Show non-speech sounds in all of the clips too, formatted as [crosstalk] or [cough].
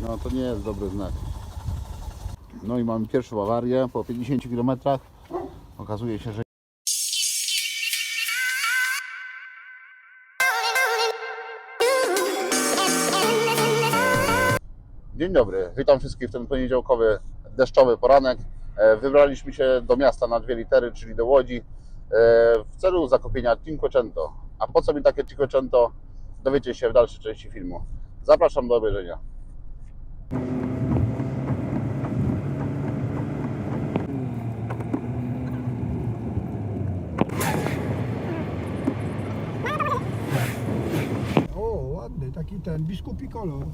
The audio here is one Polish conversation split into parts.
No to nie jest dobry znak. No i mamy pierwszą awarię po 50 km. Okazuje się, że Dzień dobry, witam wszystkich w ten poniedziałkowy deszczowy poranek. E, Wybraliśmy się do miasta na dwie litery, czyli do Łodzi, e, w celu zakupienia Cinquecento. A po co mi takie Cinquecento, dowiecie się w dalszej części filmu. Zapraszam do obejrzenia. O, ładny, taki ten, biskupi kolor.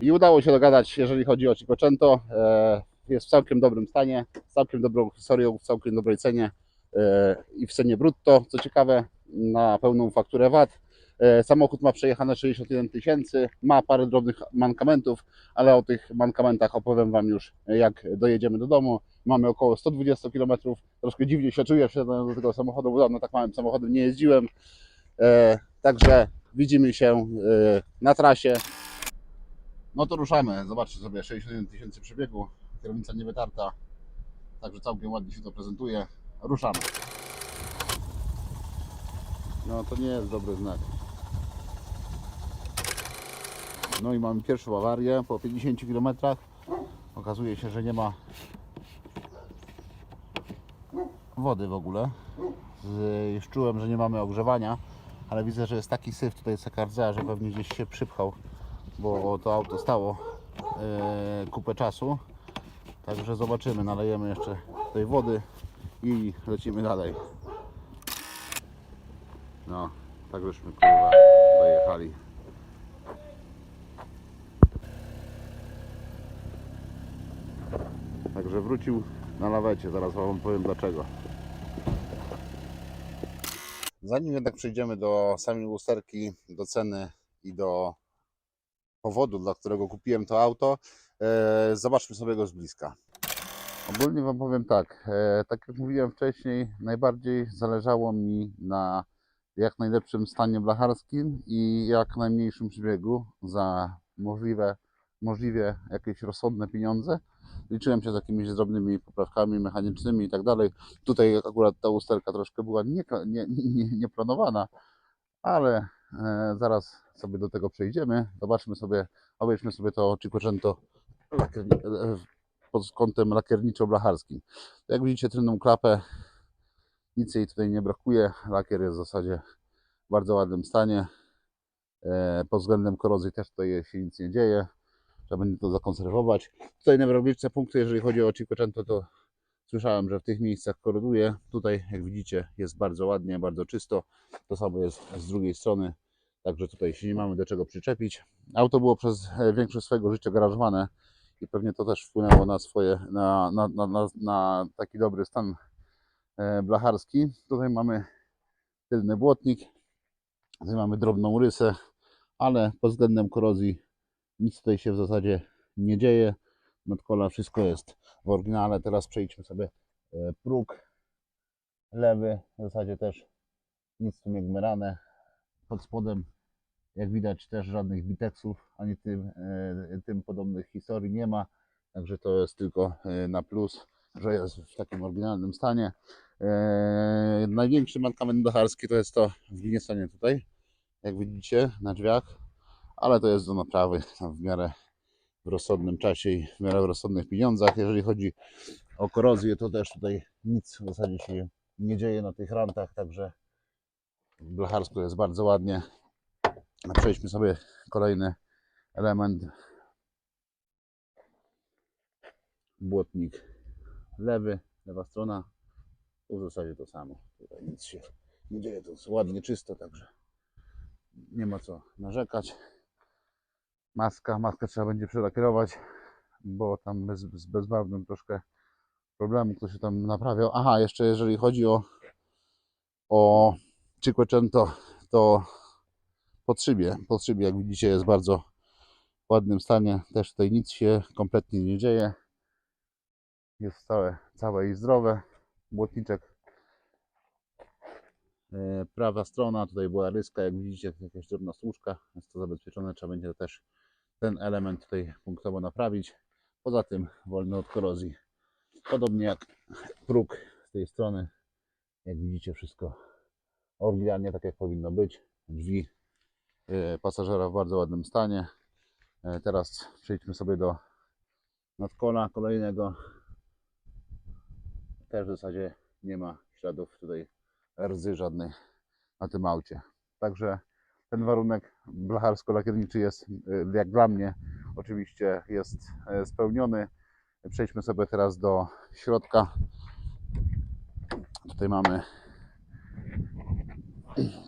I udało się dogadać, jeżeli chodzi o Cinquecento. E, Jest w całkiem dobrym stanie, z całkiem dobrą historią, w całkiem dobrej cenie e, i w cenie brutto. Co ciekawe, na pełną fakturę VAT. E, Samochód ma przejechane 61 tysięcy, ma parę drobnych mankamentów, ale o tych mankamentach opowiem Wam już, jak dojedziemy do domu. Mamy około 120 km. Troszkę dziwnie się czuję wsiadając do tego samochodu, bo dawno tak małym samochodem nie jeździłem. Także widzimy się e, na trasie. No to ruszamy. Zobaczcie sobie 61 tysięcy przebiegu. Kierownica nie wytarta. Także całkiem ładnie się to prezentuje. Ruszamy. No to nie jest dobry znak. No i mamy pierwszą awarię po 50 km. Okazuje się, że nie ma wody w ogóle. Z- czułem, że nie mamy ogrzewania, ale widzę, że jest taki syf tutaj Sekardza, że pewnie gdzieś się przypchał bo to auto stało e, kupę czasu. Także zobaczymy, nalejemy jeszcze tej wody i lecimy dalej. No, tak żeśmy kurwa dojechali. Także wrócił na lawecie, zaraz Wam powiem dlaczego. Zanim jednak przejdziemy do samej lusterki, do ceny i do powodu, dla którego kupiłem to auto, e, zobaczmy sobie go z bliska. Ogólnie Wam powiem tak, e, tak jak mówiłem wcześniej, najbardziej zależało mi na jak najlepszym stanie blacharskim i jak najmniejszym przebiegu za możliwe, możliwie jakieś rozsądne pieniądze. Liczyłem się z jakimiś drobnymi poprawkami mechanicznymi i tak dalej. Tutaj akurat ta usterka troszkę była nieplanowana, nie, nie, nie ale E, zaraz sobie do tego przejdziemy. Zobaczmy sobie, obejrzmy sobie to Cinquecento lakierni- e, pod kątem lakierniczo-blacharskim. Jak widzicie, tylną klapę, nic jej tutaj nie brakuje. Lakier jest w zasadzie w bardzo ładnym stanie. E, Pod względem korozji też tutaj się nic nie dzieje. Trzeba będzie to zakonserwować. Tutaj najważniejsze punkty, jeżeli chodzi o Cinquecento, to słyszałem, że w tych miejscach koroduje. Tutaj, jak widzicie, jest bardzo ładnie, bardzo czysto. To samo jest z drugiej strony. Także tutaj się nie mamy do czego przyczepić. Auto było przez e, większość swojego życia garażowane i pewnie to też wpłynęło na swoje, na, na, na, na taki dobry stan e, blacharski. Tutaj mamy tylny błotnik, tutaj mamy drobną rysę, ale pod względem korozji nic tutaj się w zasadzie nie dzieje. Nadkola wszystko jest w oryginale. Teraz przejdźmy sobie e, próg lewy, w zasadzie też nic tu nie gmerane. Pod spodem jak widać też żadnych biteksów ani tym, e, tym podobnych historii nie ma. Także to jest tylko e, na plus, że jest w takim oryginalnym stanie. Największy mankament blacharski to jest to wgniecenie tutaj, jak widzicie na drzwiach, ale to jest do naprawy [laughs] w miarę w rozsądnym czasie i w miarę w rozsądnych pieniądzach. Jeżeli chodzi o korozję, to też tutaj nic w zasadzie się nie dzieje na tych rantach, także w blacharsku jest bardzo ładnie. Przejdźmy sobie kolejny element. Błotnik lewy, lewa strona. W zasadzie to samo. Tutaj nic się nie dzieje, to jest ładnie czysto, także nie ma co narzekać. Maska, maskę trzeba będzie przelakierować, bo tam z bezbarwnym troszkę problemu, kto się tam naprawiał. Aha, jeszcze jeżeli chodzi o o Cinquecento, to pod szybie. Pod szybie, jak widzicie, jest w bardzo ładnym stanie. Też tutaj nic się kompletnie nie dzieje. Jest całe, całe i zdrowe. Błotniczek. e, Prawa strona, tutaj była ryska, jak widzicie, jakaś drobna służka. Jest to zabezpieczone, trzeba będzie też ten element tutaj punktowo naprawić. Poza tym wolny od korozji. Podobnie jak próg z tej strony. Jak widzicie wszystko oryginalnie tak jak powinno być. Drzwi e, pasażera w bardzo ładnym stanie. E, Teraz przejdźmy sobie do nadkola kolejnego. Też w zasadzie nie ma śladów tutaj rdzy żadnej na tym aucie. Także ten warunek blacharsko-lakierniczy jest, e, jak dla mnie, oczywiście jest e, spełniony. Przejdźmy sobie teraz do środka. Tutaj mamy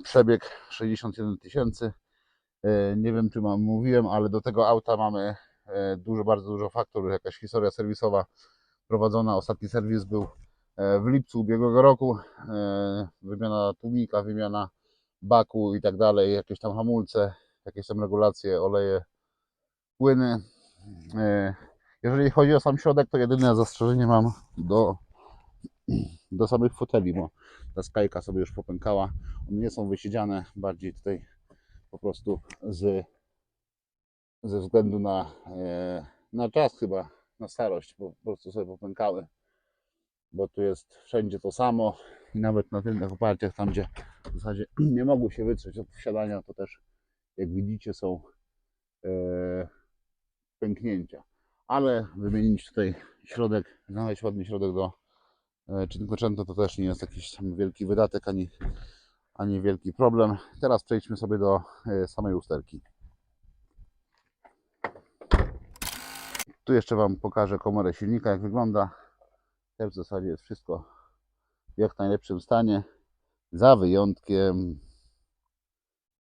przebieg 61 tysięcy. E, Nie wiem, czy mam, mówiłem, ale do tego auta mamy e, dużo, bardzo dużo faktur. Jakaś historia serwisowa prowadzona. Ostatni serwis był w lipcu ubiegłego roku. Wymiana tłumika, wymiana baku i tak dalej. Jakieś tam hamulce, jakieś tam regulacje, oleje, płyny. E, Jeżeli chodzi o sam środek, to jedyne zastrzeżenie mam do, do samych foteli, bo ta skajka sobie już popękała. One nie są wysiedziane, bardziej tutaj po prostu z, ze względu na, e, na czas chyba, na starość, bo po prostu sobie popękały. Bo tu jest wszędzie to samo i nawet na tylnych oparciach, tam gdzie w zasadzie [clears throat] nie mogły się wytrzeć od wsiadania, to też jak widzicie są e, pęknięcia. Ale wymienić tutaj środek, znaleźć ładny środek do e, Cinquecento to też nie jest jakiś tam wielki wydatek, ani, ani wielki problem. Teraz przejdźmy sobie do e, samej usterki. Tu jeszcze Wam pokażę komorę silnika, jak wygląda. Też w zasadzie jest wszystko w jak najlepszym stanie. Za wyjątkiem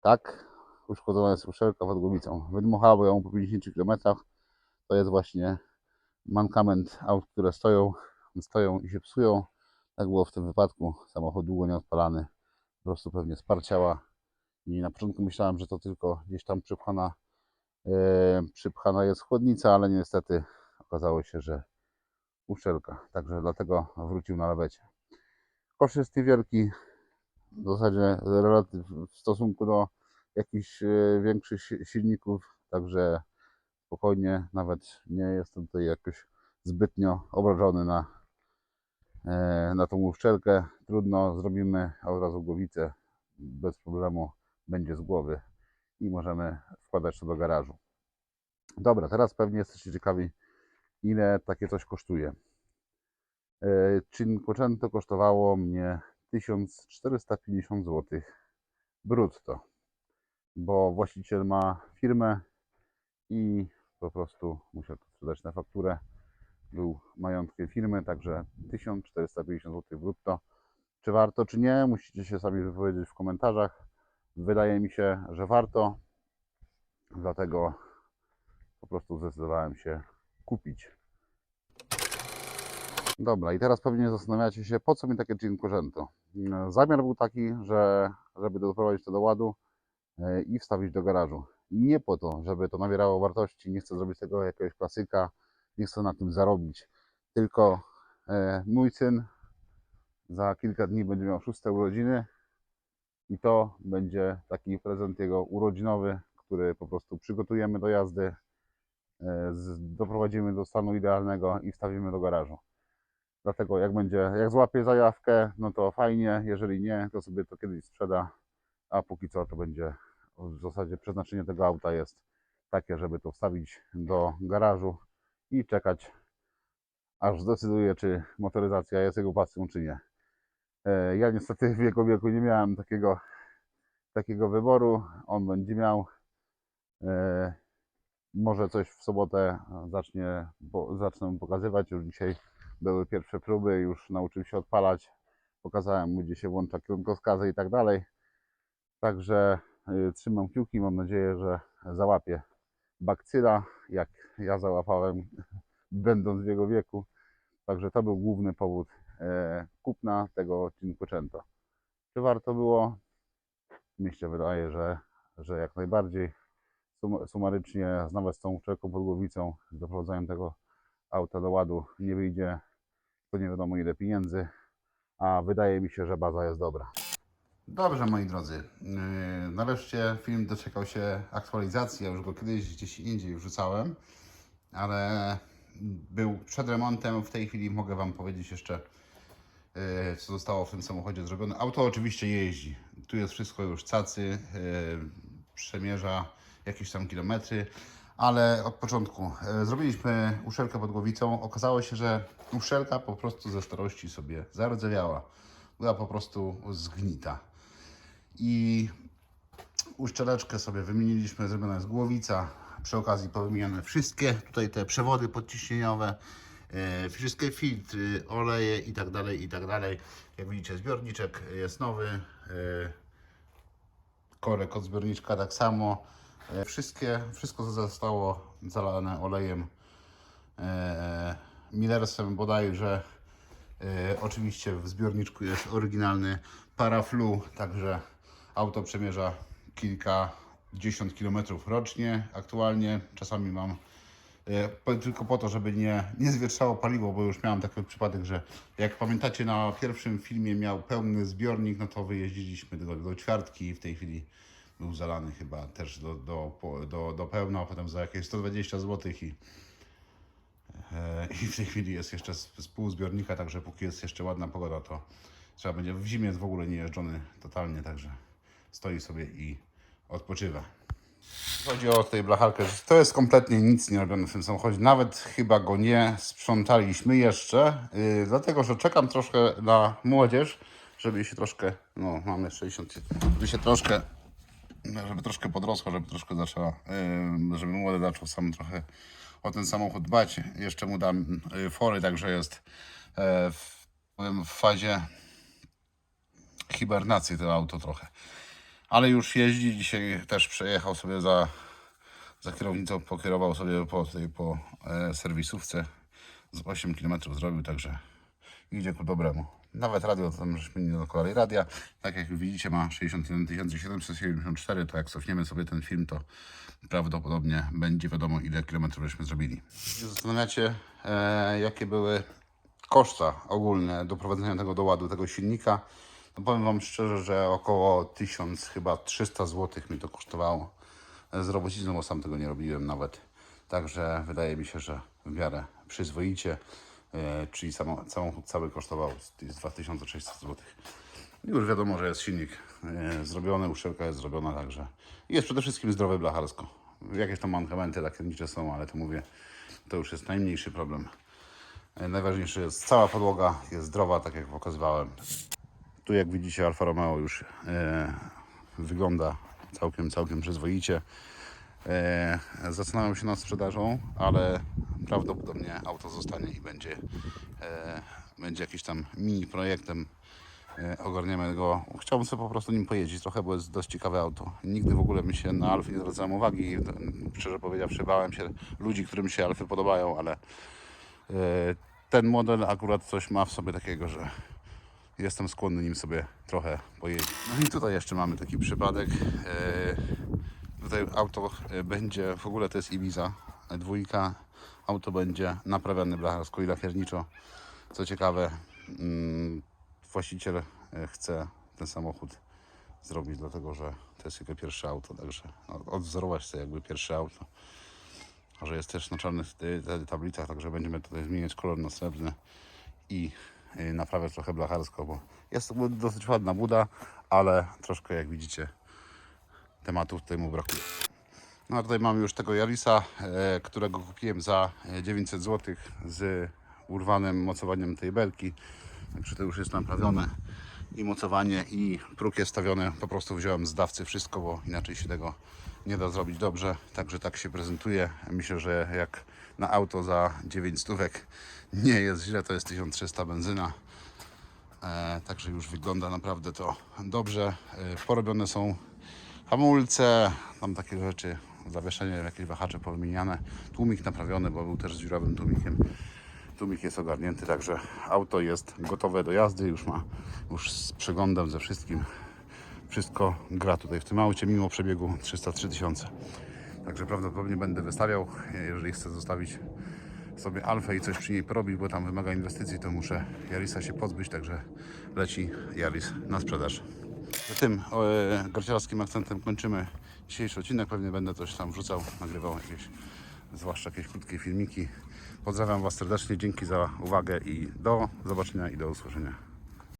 tak, uszkodzona jest ruszelka pod głowicą. Wydmuchało ją po 50 km. To jest właśnie mankament aut, które stoją, stoją i się psują. Tak było w tym wypadku. Samochód długo nie odpalany. Po prostu pewnie sparciała. I na początku myślałem, że to tylko gdzieś tam przypchana, e, przypchana jest chłodnica, ale niestety okazało się, że uszczelka. Także dlatego wrócił na lawecie. Koszt jest niewielki. W zasadzie w stosunku do jakichś e, większych si- silników. Także spokojnie, nawet nie jestem tutaj jakoś zbytnio obrażony na, e, na tą uszczelkę. Trudno, zrobimy od razu głowicę bez problemu, będzie z głowy i możemy wkładać to do garażu. Dobra, teraz pewnie jesteście ciekawi, ile takie coś kosztuje. E, Cinquecento kosztowało mnie 1450 zł brutto, bo właściciel ma firmę i po prostu musiał to sprzedać na fakturę. Był majątkiem firmy, także 1450 zł brutto. Czy warto, czy nie, musicie się sami wypowiedzieć w komentarzach. Wydaje mi się, że warto, dlatego po prostu zdecydowałem się kupić. Dobra, i teraz pewnie zastanawiacie się, po co mi takie Cinquecento. Zamiar był taki, że żeby doprowadzić to do ładu e, i wstawić do garażu. Nie po to, żeby to nabierało wartości, nie chcę zrobić tego jakiegoś klasyka, nie chcę na tym zarobić, tylko e, mój syn za kilka dni będzie miał szóste urodziny i to będzie taki prezent jego urodzinowy, który po prostu przygotujemy do jazdy, e, doprowadzimy do stanu idealnego i wstawimy do garażu. Dlatego jak będzie, jak złapie zajawkę, no to fajnie, jeżeli nie, to sobie to kiedyś sprzeda, a póki co to będzie w zasadzie przeznaczenie tego auta jest takie, żeby to wstawić do garażu i czekać, aż zdecyduje, czy motoryzacja jest jego pasją, czy nie. E, Ja niestety w jego wieku nie miałem takiego, takiego wyboru. On będzie miał. E, Może coś w sobotę zacznie, bo, zacznę pokazywać. Już dzisiaj były pierwsze próby, już nauczył się odpalać. Pokazałem mu, gdzie się włącza kierunkowskazy i tak dalej. Także y, trzymam kciuki, mam nadzieję, że załapie bakcyla, jak ja załapałem, [laughs] będąc w jego wieku. Także to był główny powód e, kupna tego Cinquecento. Czy warto było? Mi się wydaje, że, że jak najbardziej. Sum, sumarycznie, nawet z tą uszczelką pod głowicą, z doprowadzeniem tego auta do ładu nie wyjdzie, to nie wiadomo ile pieniędzy, a wydaje mi się, że baza jest dobra. Dobrze, moi drodzy. Yy, Nareszcie film doczekał się aktualizacji. Ja już go kiedyś gdzieś indziej wrzucałem, ale był przed remontem. W tej chwili mogę Wam powiedzieć jeszcze, yy, co zostało w tym samochodzie zrobione. Auto oczywiście jeździ. Tu jest wszystko już cacy, yy, przemierza jakieś tam kilometry, ale od początku yy, zrobiliśmy uszelkę pod głowicą. Okazało się, że uszelka po prostu ze starości sobie zardzewiała. Była po prostu zgnita i uszczeleczkę sobie wymieniliśmy, zrobiona jest głowica. Przy okazji powymienione wszystkie tutaj te przewody podciśnieniowe, e, wszystkie filtry, oleje i tak dalej, i tak dalej. Jak widzicie zbiorniczek jest nowy, e, korek od zbiorniczka tak samo. E, wszystkie, wszystko zostało zalane olejem e, Millersem bodajże. E, oczywiście w zbiorniczku jest oryginalny paraflu, także auto przemierza kilkadziesiąt kilometrów rocznie aktualnie. Czasami mam e, tylko po to, żeby nie, nie zwietrzało paliwo, bo już miałem taki przypadek, że jak pamiętacie na pierwszym filmie miał pełny zbiornik, no to wyjeździliśmy do, do ćwiartki i w tej chwili był zalany chyba też do, do, do, do pełna, a potem za jakieś 120 zł i E, I w tej chwili jest jeszcze z, z pół zbiornika, także póki jest jeszcze ładna pogoda, to trzeba będzie. W zimie jest w ogóle nie jeżdżony totalnie, także stoi sobie i odpoczywa. Chodzi o tej blacharkę, to jest kompletnie nic nie robione w tym samochodzie. Nawet chyba go nie sprzątaliśmy jeszcze, yy, dlatego że czekam troszkę na młodzież, żeby się troszkę, no mamy 60, żeby się troszkę żeby troszkę podrosła, żeby troszkę zaczęła, żeby młody zaczął sam trochę o ten samochód dbać. Jeszcze mu dam yy, fory, także jest e, w, powiem, w fazie hibernacji to auto trochę. Ale już jeździ, dzisiaj też przejechał sobie za, za kierownicą, pokierował sobie po tej po e, serwisówce. Z 8 km zrobił, także idzie ku dobremu. Nawet radio tam żeśmy nie dokonali radia. Tak jak widzicie ma 61 774, to jak cofniemy sobie ten film, to prawdopodobnie będzie wiadomo ile kilometrów żeśmy zrobili. Zastanawiacie e, jakie były koszta ogólne doprowadzenia tego do ładu, tego silnika. No powiem Wam szczerze, że około 1000 chyba 300 zł mi to kosztowało z robocizną, bo sam tego nie robiłem nawet. Także wydaje mi się, że w miarę przyzwoicie, czyli samo, samochód cały kosztował z- z 2600 zł. Już wiadomo, że jest silnik e, zrobiony, uszczelka jest zrobiona, także jest przede wszystkim zdrowy blacharsko. Jakieś tam mankamenty lakiernicze są, ale to mówię, to już jest najmniejszy problem. E, Najważniejsze jest cała podłoga, jest zdrowa, tak jak pokazywałem. Tu jak widzicie Alfa Romeo już e, wygląda całkiem, całkiem przyzwoicie. E, zastanawiam się nad sprzedażą, ale prawdopodobnie auto zostanie i będzie, e, będzie jakiś tam mini projektem. E, ogarniemy go. Chciałbym sobie po prostu nim pojeździć trochę, bo jest dość ciekawe auto. Nigdy w ogóle mi się na Alfie nie zwracałem uwagi. Szczerze powiedziawszy, bałem się ludzi, którym się Alfy podobają, ale ten model akurat coś ma w sobie takiego, że jestem skłonny nim sobie trochę pojeździć. No i tutaj jeszcze mamy taki przypadek. Tutaj auto e, będzie, w ogóle to jest Ibiza e, dwójka. Auto będzie naprawiane blacharsko i lakierniczo. Co ciekawe, mm, właściciel e, chce ten samochód zrobić, dlatego że to jest jego pierwsze auto, także no, odwzorować sobie jakby pierwsze auto. A że jest też na czarnych tablicach, także będziemy tutaj zmieniać kolor na srebrny i naprawiać trochę blacharsko, bo jest to dosyć ładna buda, ale troszkę jak widzicie tematów tutaj mu brakuje. No a tutaj mamy już tego Jarisa, e, którego kupiłem za e, 900 zł z urwanym mocowaniem tej belki. Także to już jest naprawione i mocowanie i próg jest stawiony. Po prostu wziąłem z dawcy wszystko, bo inaczej się tego nie da zrobić dobrze. Także tak się prezentuje. Myślę, że jak na auto za 9 stówek nie jest źle, to jest 1300 benzyna. E, także już wygląda naprawdę to dobrze. E, porobione są hamulce, tam takie rzeczy, zawieszenie, jakieś wahacze powymieniane. Tłumik naprawiony, bo był też z dziurawym tłumikiem. Tłumik jest ogarnięty, także auto jest gotowe do jazdy, już ma już z przeglądem ze wszystkim. Wszystko gra tutaj w tym aucie, mimo przebiegu 303 tysiące. Także prawdopodobnie będę wystawiał, jeżeli chcę zostawić sobie Alfę i coś przy niej porobić, bo tam wymaga inwestycji, to muszę Jarisa się pozbyć, także leci Jaris na sprzedaż. Tym e, garciarskim akcentem kończymy dzisiejszy odcinek. Pewnie będę coś tam wrzucał, nagrywał jakieś, zwłaszcza jakieś krótkie filmiki. Pozdrawiam Was serdecznie, dzięki za uwagę i do zobaczenia i do usłyszenia.